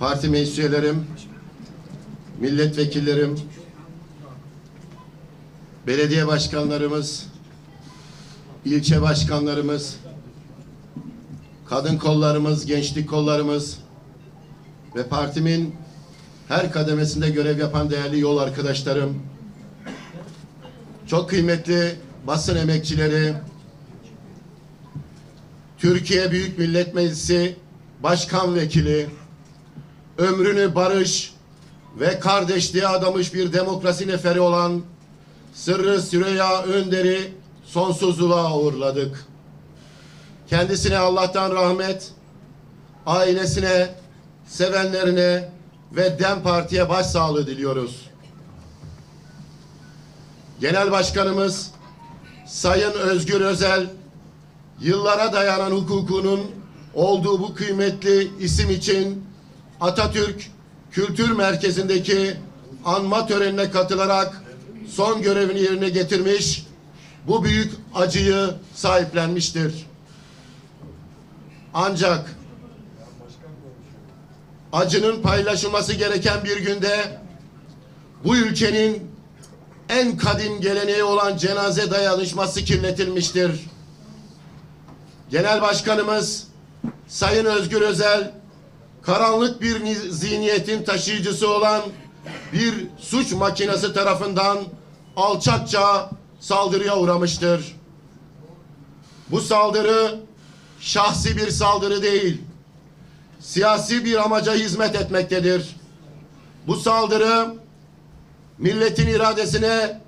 parti meclis üyelerim, milletvekillerim, belediye başkanlarımız, ilçe başkanlarımız, kadın kollarımız, gençlik kollarımız ve partimin her kademesinde görev yapan değerli yol arkadaşlarım, çok kıymetli basın emekçileri, Türkiye Büyük Millet Meclisi Başkan Vekili, ömrünü barış ve kardeşliğe adamış bir demokrasi neferi olan Sırrı Süreyya Önder'i sonsuzluğa uğurladık. Kendisine Allah'tan rahmet, ailesine, sevenlerine ve DEM Parti'ye başsağlığı diliyoruz. Genel Başkanımız Sayın Özgür Özel yıllara dayanan hukukunun olduğu bu kıymetli isim için Atatürk Kültür Merkezi'ndeki anma törenine katılarak son görevini yerine getirmiş, bu büyük acıyı sahiplenmiştir. Ancak acının paylaşılması gereken bir günde bu ülkenin en kadim geleneği olan cenaze dayanışması kirletilmiştir. Genel Başkanımız Sayın Özgür Özel karanlık bir ni- zihniyetin taşıyıcısı olan bir suç makinesi tarafından alçakça saldırıya uğramıştır. Bu saldırı şahsi bir saldırı değil, siyasi bir amaca hizmet etmektedir. Bu saldırı milletin iradesine,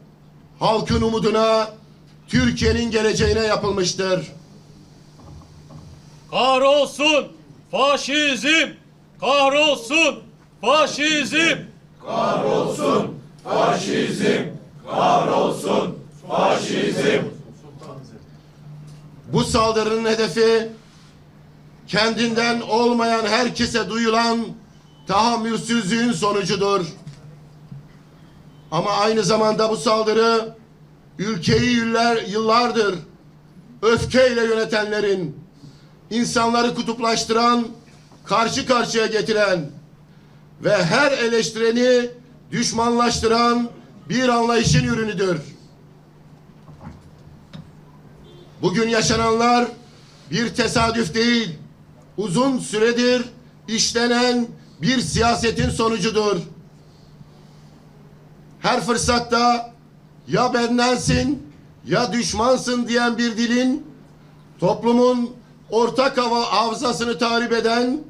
halkın umuduna, Türkiye'nin geleceğine yapılmıştır. Kahrolsun faşizm! Kahrolsun faşizm! Bu saldırının hedefi kendinden olmayan herkese duyulan tahammülsüzlüğün sonucudur. Ama aynı zamanda bu saldırı ülkeyi yıllar, yıllardır öfkeyle yönetenlerin, insanları kutuplaştıran, karşı karşıya getiren ve her eleştireni düşmanlaştıran bir anlayışın ürünüdür. Bugün yaşananlar bir tesadüf değil, uzun süredir işlenen bir siyasetin sonucudur. Her fırsatta ya bendensin ya düşmansın diyen bir dilin toplumun ortak hava hafızasını tahrip eden,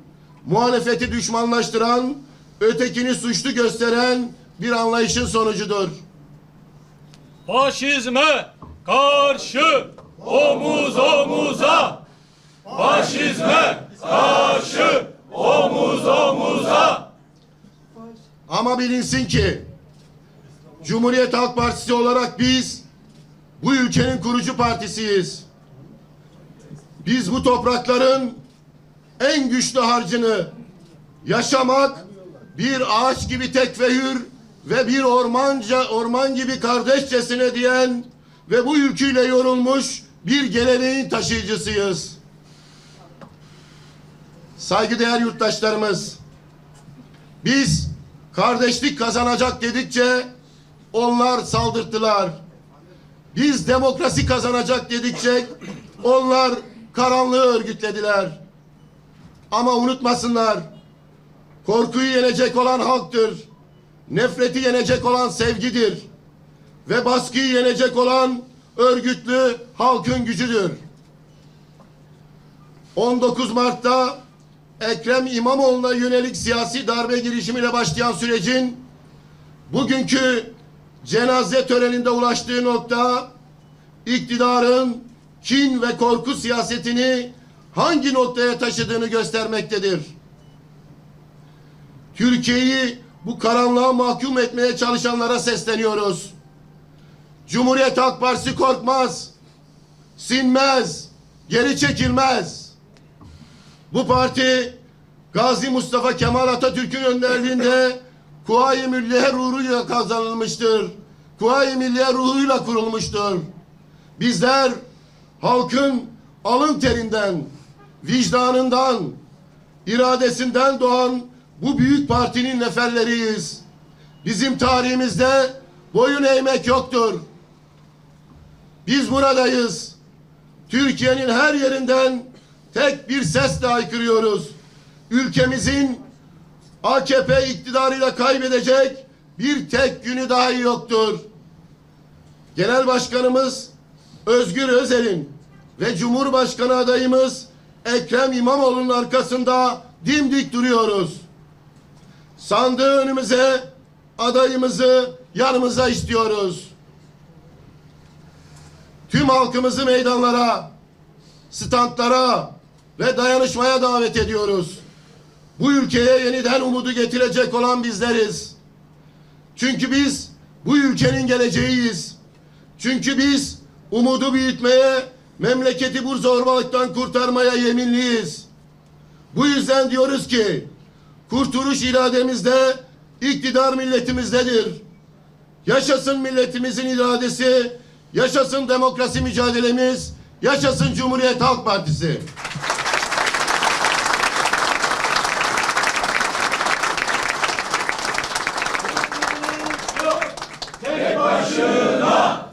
muhalefeti düşmanlaştıran, ötekini suçlu gösteren bir anlayışın sonucudur. Faşizme karşı omuz omuza! Faşizme karşı omuz omuza! Ama bilinsin ki Cumhuriyet Halk Partisi olarak biz bu ülkenin kurucu partisiyiz. Biz bu toprakların en güçlü harcını yaşamak bir ağaç gibi tek ve hür ve bir ormanca orman gibi kardeşçesine diyen ve bu ülküyle yorulmuş bir geleneğin taşıyıcısıyız. Saygıdeğer yurttaşlarımız, biz kardeşlik kazanacak dedikçe onlar saldırttılar. Biz demokrasi kazanacak dedikçe onlar karanlığı örgütlediler. Ama unutmasınlar. Korkuyu yenecek olan halktır. Nefreti yenecek olan sevgidir. Ve baskıyı yenecek olan örgütlü halkın gücüdür. 19 Mart'ta Ekrem İmamoğlu'na yönelik siyasi darbe girişimiyle başlayan sürecin bugünkü cenaze töreninde ulaştığı nokta iktidarın kin ve korku siyasetini hangi noktaya taşıdığını göstermektedir. Türkiye'yi bu karanlığa mahkum etmeye çalışanlara sesleniyoruz. Cumhuriyet Halk Partisi korkmaz, sinmez, geri çekilmez. Bu parti Gazi Mustafa Kemal Atatürk'ün önderliğinde Kuvayi Milliye ruhuyla kazanılmıştır. Kuvayi Milliye ruhuyla kurulmuştur. Bizler halkın alın terinden, vicdanından, iradesinden doğan bu büyük partinin neferleriyiz. Bizim tarihimizde boyun eğmek yoktur. Biz buradayız. Türkiye'nin her yerinden tek bir sesle haykırıyoruz. Ülkemizin AKP iktidarıyla kaybedecek bir tek günü dahi yoktur. Genel Başkanımız Özgür Özel'in ve Cumhurbaşkanı adayımız Ekrem İmamoğlu'nun arkasında dimdik duruyoruz. Sandığı önümüze adayımızı yanımıza istiyoruz. Tüm halkımızı meydanlara, standlara ve dayanışmaya davet ediyoruz. Bu ülkeye yeniden umudu getirecek olan bizleriz. Çünkü biz bu ülkenin geleceğiyiz. Çünkü biz umudu büyütmeye, memleketi bu zorbalıktan kurtarmaya yeminliyiz. Bu yüzden diyoruz ki kurtuluş irademizde, iktidar milletimizdedir. Yaşasın milletimizin iradesi, yaşasın demokrasi mücadelemiz, yaşasın Cumhuriyet Halk Partisi. Tek başına